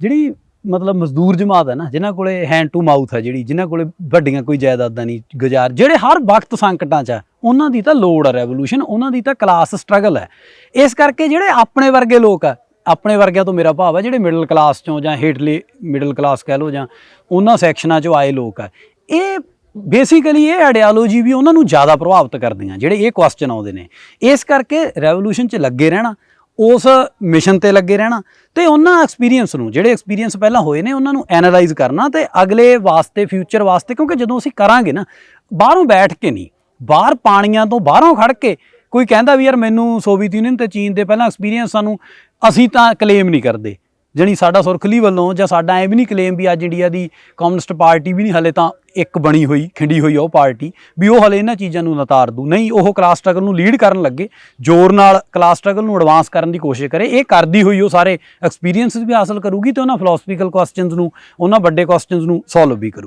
ਜਿਹੜੀ ਮਤਲਬ ਮਜ਼ਦੂਰ ਜਮਾਤ ਹੈ ਨਾ, ਜਿਨ੍ਹਾਂ ਕੋਲੇ ਹੈਂਡ ਟੂ ਮਾਊਥ ਹੈ ਜਿਹੜੀ, ਜਿਨ੍ਹਾਂ ਕੋਲੇ ਵੱਡੀਆਂ ਕੋਈ ਜਾਇਦਾਦਾਂ ਨਹੀਂ, ਗੁਜ਼ਾਰ, ਜਿਹੜੇ ਹਰ ਵਕਤ ਸੰਕਟਾਂ 'ਚ ਆ ਉਹਨਾਂ ਦੀ ਤਾਂ ਲੋੜ ਹੈ ਰੈਵੋਲੂਸ਼ਨ ਉਹਨਾਂ ਦੀ ਤਾਂ ਕਲਾਸ ਸਟਰਗਲ ਹੈ। ਇਸ ਕਰਕੇ ਜਿਹੜੇ ਆਪਣੇ ਵਰਗੇ ਲੋਕ ਆ ਆਪਣੇ ਵਰਗਿਆਂ ਤੋਂ ਮੇਰਾ ਭਾਵ ਹੈ, ਜਿਹੜੇ ਮਿਡਲ ਕਲਾਸ ਚੋਂ ਜਾਂ ਹੇਠਲੇ ਮਿਡਲ ਕਲਾਸ ਕਹਿ ਲਓ ਜਾਂ ਉਹਨਾਂ ਸੈਕਸ਼ਨਾਂ ਚੋਂ ਆਏ ਲੋਕ ਆ ਇਹ ਬੇਸਿਕਲੀ ਇਹ ਆਈਡੀਓਲੋਜੀ ਵੀ ਉਹਨਾਂ ਨੂੰ ਜ਼ਿਆਦਾ ਪ੍ਰਭਾਵਿਤ ਕਰਦੀਆਂ, ਜਿਹੜੇ ਇਹ ਕੁਐਸਚਨ ਆਉਂਦੇ ਨੇ। ਇਸ ਕਰਕੇ ਰੈਵੋਲੂਸ਼ਨ 'ਚ ਲੱਗੇ ਰਹਿਣਾ ਉਸ ਮਿਸ਼ਨ ਤੇ ਲੱਗੇ ਰਹਿਣਾ ਤੇ ਉਹਨਾਂ ਐਕਸਪੀਰੀਅੰਸ ਨੂੰ, ਜਿਹੜੇ ਐਕਸਪੀਰੀਅੰਸ ਪਹਿਲਾਂ ਹੋਏ ਨੇ, ਉਹਨਾਂ ਨੂੰ ਐਨਾਲਾਈਜ਼ ਕਰਨਾ ਤੇ ਅਗਲੇ ਵਾਸਤੇ ਫਿਊਚਰ ਵਾਸਤੇ, ਕਿਉਂਕਿ ਜਦੋਂ ਅਸੀਂ ਕਰਾਂਗੇ ਨਾ, ਬਾਹਰੋਂ ਬੈਠ ਕੇ ਨਹੀਂ, ਬਾਹਰ ਪਾਣੀਆਂ ਤੋਂ ਬਾਹਰੋਂ ਖੜ ਕੇ ਕੋਈ ਕਹਿੰਦਾ ਵੀ ਯਾਰ ਮੈਨੂੰ ਸੋਵੀਅਤ ਯੂਨੀਅਨ ਤੇ ਚੀਨ ਦੇ ਪਹਿਲਾਂ ਐਕਸਪੀਰੀਅੰਸ ਸਾਨੂੰ, ਅਸੀਂ ਤਾਂ ਕਲੇਮ ਨਹੀਂ ਕਰਦੇ। ਜਣੀ ਸਾਡਾ ਸੁਰਖਲੀ ਵੱਲੋਂ ਜਾਂ ਸਾਡਾ ਐ ਵੀ ਨਹੀਂ ਕਲੇਮ ਵੀ ਅੱਜ ਇੰਡੀਆ ਦੀ ਕਮਿਊਨਿਸਟ ਪਾਰਟੀ ਵੀ ਨਹੀਂ, ਹਲੇ ਤਾਂ ਇੱਕ ਬਣੀ ਹੋਈ, ਖਿੰਡੀ ਹੋਈ ਉਹ ਪਾਰਟੀ, ਵੀ ਉਹ ਹਲੇ ਇਹਨਾਂ ਚੀਜ਼ਾਂ ਨੂੰ ਨਤਾਰ ਦੂ। ਨਹੀਂ, ਉਹ ਕਲਾਸ ਸਟਰਗਲ ਨੂੰ ਲੀਡ ਕਰਨ ਲੱਗੇ, ਜ਼ੋਰ ਨਾਲ ਕਲਾਸ ਸਟਰਗਲ ਨੂੰ ਐਡਵਾਂਸ ਕਰਨ ਦੀ ਕੋਸ਼ਿਸ਼ ਕਰੇ, ਇਹ ਕਰਦੀ ਹੋਈ ਉਹ ਸਾਰੇ ਐਕਸਪੀਰੀਅੰਸਸ ਵੀ ਹਾਸਲ ਕਰੂਗੀ ਤੇ ਉਹਨਾਂ ਫਿਲਾਸਫੀਕਲ ਕੁਐਸਚਨਸ ਨੂੰ, ਉਹਨਾਂ ਵੱਡੇ ਕੁਐਸਚਨਸ ਨੂੰ ਸੋਲਵ ਵੀ ਕਰੂ